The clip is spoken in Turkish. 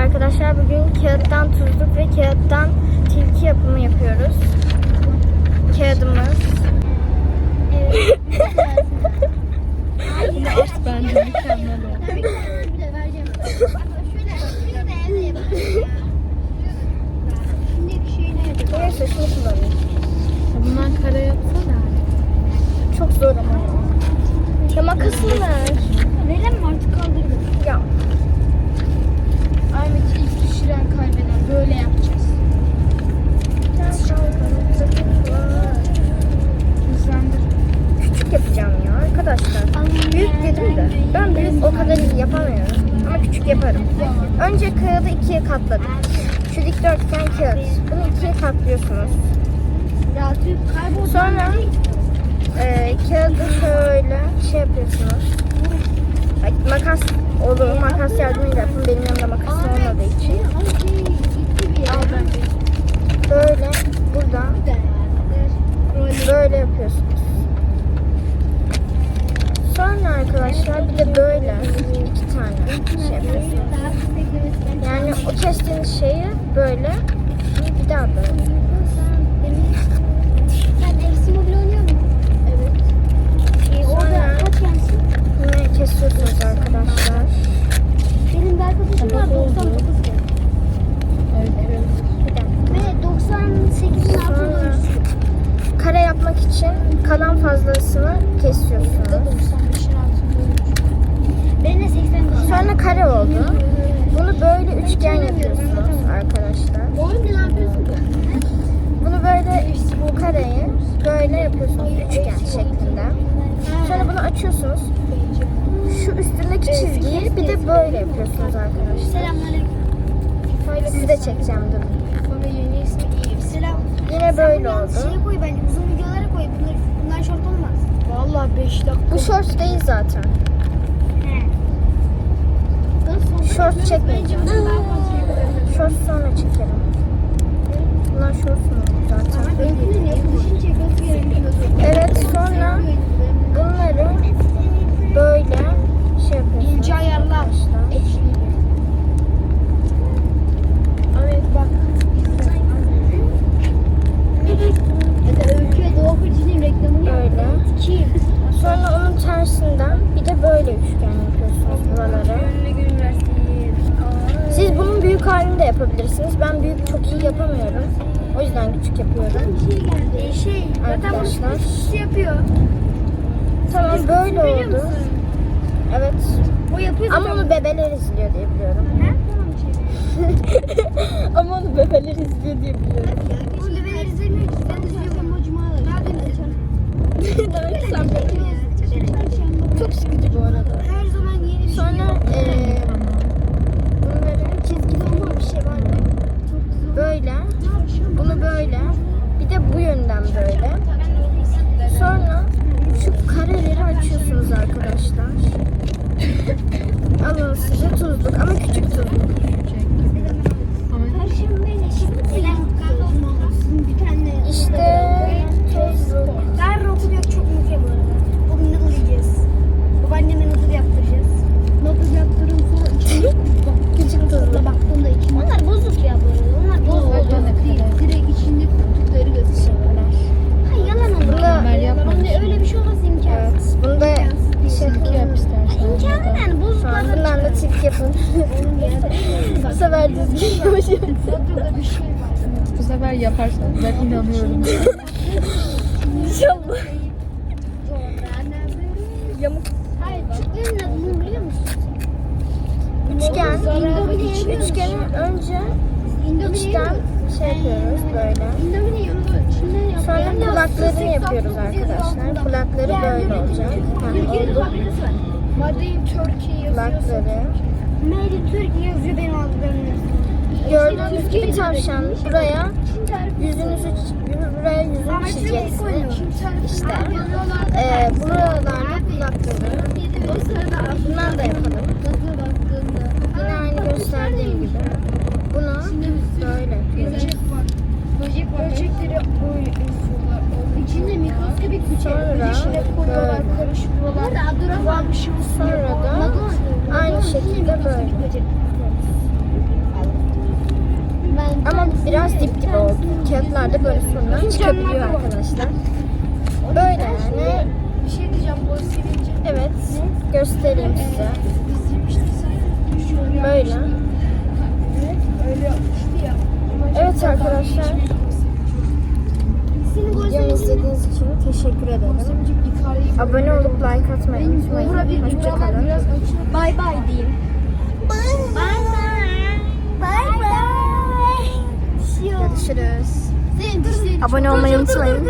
arkadaşlar. Bugün kağıttan tuzluk ve kağıttan tilki yapımı yapıyoruz. Kağıdımız. Yine art bence mükemmel oldu. Neyse şunu kullanayım. Bundan kare yapsana. Çok zor ama. Ya makasını ver. Verem mi artık kaldırdım. Ya. Ahmet'i ilk düşüren kaybeder. Böyle yapacağız. Hızlandır. Küçük yapacağım ya arkadaşlar. Büyük dedim de ben büyük o kadar iyi yapamıyorum. Ama küçük yaparım. Önce kağıdı ikiye katladım. Şu dikdörtgen kağıt. Bunu ikiye katlıyorsunuz. Sonra e, kağıdı şöyle şey yapıyorsunuz. Ay, Makas olur. Makas yardımıyla yapın. Benim yanımda makas olmadığı için. Al bence. Böyle buradan böyle yapıyorsunuz. Sonra arkadaşlar bir de böyle iki tane şey yapıyorsunuz. Yani o kestiğiniz şeyi böyle bir daha böyle. Sen Mobil oynuyor musun? Evet. Ee, orada kaç yensin? Yine kesiyorsunuz arkadaşlar. Benim bir arkadaşım var 99 gen. Öykü. Bir dakika. Ve 98'in altında Sonra oyuncusu. kare yapmak için kalan fazlasını kesiyorsunuz. 95'in altında oyuncu. Benim de 85'in Sonra kare oldu. Bunu böyle üçgen yapıyorsunuz arkadaşlar. Bunu böyle bu kareyi böyle yapıyorsunuz üçgen şeklinde. Sonra bunu açıyorsunuz. Şu üstündeki çizgiyi bir de böyle yapıyorsunuz arkadaşlar. Selamünaleyküm. Sizi de çekeceğim. Selam. Yine böyle oldu. Şeye koy bence uzun videolara koy. Bunlar, bunlar short olmaz. Valla 5 dakika. Bu short değil zaten. He. Short çekmeyeceğim. Short sonra çekerim. Bunlar short mu zaten? Evet sonra bunları böyle şey yapıyorsunuz. İnce ayarlar. arkadaşlar. Evet bak. Kim? Sonra onun tersinden bir de böyle üçgen bunun büyük halini de yapabilirsiniz. Ben büyük çok iyi yapamıyorum. O yüzden küçük yapıyorum. Şey. Ee, şey, Arkadaşlar. bu şey yapıyor. Tamam böyle Biliyor oldu. musun? Evet. O yapıyor Ama onu bebeler izliyor diye biliyorum. Ama onu bebeler izliyor diye biliyorum. Onu bebeler izlemiyor ki. Sen izliyorsun bu cumaları. Daha Demek ki sen Çok sıkıcı bu arada. Her zaman yeni bir şey. Sonra eee bunları çizgili olan bir şey var mı? Böyle. Bunu böyle. Bir de bu yönden böyle. Sonra şu kareleri açıyorsunuz arkadaşlar. Alın size tuzluk. Perşembe şimdi bir tane İşte tuzluk. Yarın okul yok çok mutluyum bu arada. Bugün noodle yiyeceğiz. Babaanneme noodle yaptıracağız. Noodle yaptırın sonra içine Küçük tuzluk. baktığımda içine. Onlar bozuk ya bu arada. Onlar bozuk Bozuk değil. Direkt içinde koltukları gösteriyorlar. Ha yalan onlar. Bunda- Ben yapmamışım. Onda öyle bir şey olmaz imkansız. Evet. Bunu da şey Tilki yap istersen. İmkanı yani Tamam, bozuklardan bundan da tilki yapın. Şey var. Bu sefer yaparsan ben inanıyorum. İnşallah. Yamuk. Hayır, adını biliyor musun? Üçgen. Üçgeni önce içten şey yapıyoruz böyle. Sonra kulaklarını yapıyoruz arkadaşlar. Kulakları böyle olacak. Kulakları. Made in Turkey yazıyor benim aldıklarım. Gördüğünüz gibi tavşan buraya yüzünüzü buraya yüzünü çizeceksiniz. İşte e, buralarda kulakları. Bundan da yapalım. Yine aynı gösterdiğim gibi. Bunu böyle yapıyoruz. Böcekleri. İçinde mikroskobik bir şey. Sonra böyle. karıştırıyorlar. Kıvam bir şey şekilde böyle. biraz dip dip oldu. Kağıtlar da böyle sonra çıkabiliyor arkadaşlar. Böyle yani. Bir şey diyeceğim bu silince. Evet. Göstereyim size. Böyle. Evet arkadaşlar. Videomu izlediğiniz için teşekkür ederim. Abone olup like atmayı unutmayın. Hoşçakalın. Bay bay diyeyim. Bay bay. Bay bay. Görüşürüz. Abone olmayı unutmayın.